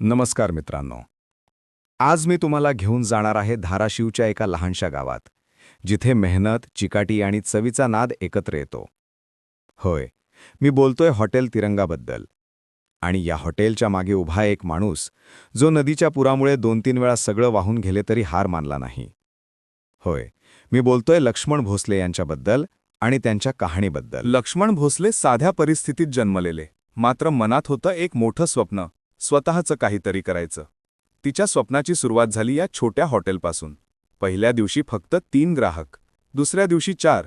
नमस्कार मित्रांनो. आज मी तुम्हाला घेऊन जाणार आहे धाराशिवच्या एका लहानशा गावात जिथे मेहनत चिकाटी आणि चवीचा नाद एकत्र येतो. होय मी बोलतोय हॉटेल तिरंगाबद्दल. आणि या हॉटेलच्या मागे उभा एक माणूस जो नदीच्या पुरामुळे दोन तीन वेळा सगळं वाहून गेले तरी हार मानला नाही. होय मी बोलतोय लक्ष्मण भोसले यांच्याबद्दल आणि त्यांच्या कहाणीबद्दल. लक्ष्मण भोसले साध्या परिस्थितीत जन्मलेले मात्र मनात होतं एक मोठं स्वप्न. स्वतःचं काहीतरी करायचं. तिच्या स्वप्नाची सुरुवात झाली या छोट्या हॉटेलपासून. पहिल्या दिवशी फक्त तीन ग्राहक दुसऱ्या दिवशी चार.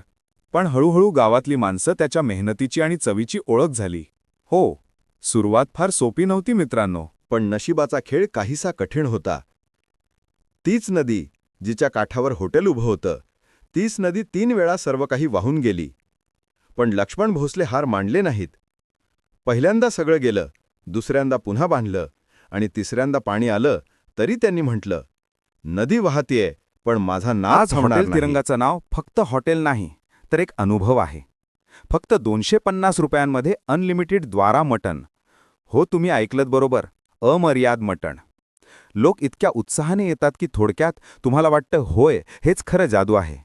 पण हळूहळू गावातली माणसं त्याच्या मेहनतीची आणि चवीची ओळख झाली. हो सुरुवात फार सोपी नव्हती मित्रांनो पण नशिबाचा खेळ काहीसा कठीण होता. तीच नदी जिच्या काठावर हॉटेल उभं होतं तीच नदी तीन वेळा सर्व काही वाहून गेली. पण लक्ष्मण भोसले हार मांडले नाहीत. पहिल्यांदा सगळं गेलं दुसऱ्यांदा पुन्हा बांधलं आणि तिसऱ्यांदा पाणी आलं तरी त्यांनी म्हटलं नदी वाहतीये पण माझा नाच हॉटेल. तिरंगाचं नाव फक्त हॉटेल नाही तर एक अनुभव आहे. फक्त दोनशे पन्नास रुपयांमध्ये अनलिमिटेड द्वारा मटण. हो तुम्ही ऐकलत बरोबर अमर्याद मटण. लोक इतक्या उत्साहाने येतात की थोडक्यात तुम्हाला वाटतं होय हेच खरं जादू आहे.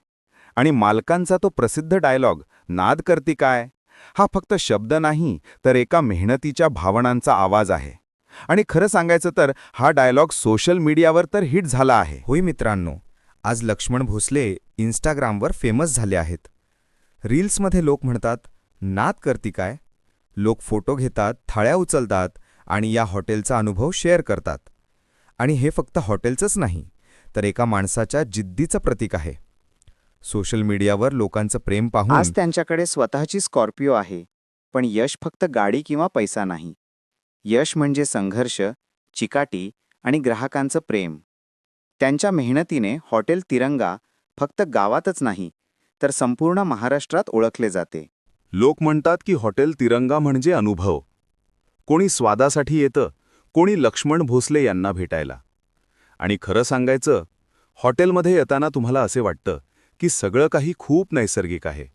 आणि मालकांचा तो प्रसिद्ध डायलॉग नाद करती काय? हा फक्त शब्द नाही तर एका मेहनतीच्या भावनांचा आवाज आहे. आणि खरं सांगायचं तर हा डायलॉग सोशल मीडियावर तर हिट झाला आहे. होय मित्रांनो आज लक्ष्मण भोसले इंस्टाग्रामवर फेमस झाले आहेत. रील्समध्ये लोक म्हणतात नात करती काय? लोक फोटो घेतात थाळ्या उचलतात आणि या हॉटेलचा अनुभव शेअर करतात. आणि हे फक्त हॉटेलचंच नाही तर एका माणसाच्या जिद्दीचं प्रतीक आहे. सोशल मीडियावर लोकांचं प्रेम आज पाहून त्यांच्याकडे स्वतःची स्कॉर्पिओ आहे. पण यश फक्त गाडी किंवा पैसा नाही. यश म्हणजे संघर्ष चिकाटी आणि ग्राहकांचं प्रेम. त्यांच्या मेहनतीने हॉटेल तिरंगा फक्त गावातच नाही तर संपूर्ण महाराष्ट्रात ओळखले जाते. लोक म्हणतात की हॉटेल तिरंगा म्हणजे अनुभव. कोणी स्वादासाठी येतं कोणी लक्ष्मण भोसले यांना भेटायला. आणि खरं सांगायचं हॉटेलमध्ये येताना तुम्हाला असे वाटतं की सगळं काही खूप नैसर्गिक आहे.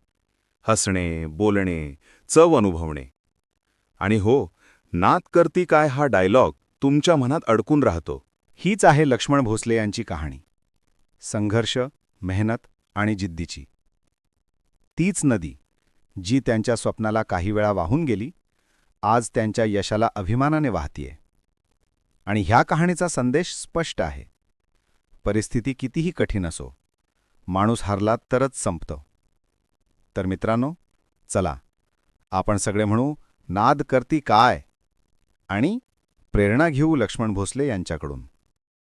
हसणे बोलणे चव अनुभवणे. आणि हो नात करती काय हा डायलॉग तुमच्या मनात अडकून राहतो. हीच आहे लक्ष्मण भोसले यांची कहाणी. संघर्ष मेहनत आणि जिद्दीची. तीच नदी जी त्यांच्या स्वप्नाला काही वेळा वाहून गेली आज त्यांच्या यशाला अभिमानाने वाहतीये. आणि ह्या कहाणीचा संदेश स्पष्ट आहे. परिस्थिती कितीही कठीण असो माणूस हरला तरच संपतो. तर मित्रांनो चला आपण सगळे म्हणू नाद करती काय? आणि प्रेरणा घेऊ लक्ष्मण भोसले यांच्याकडून.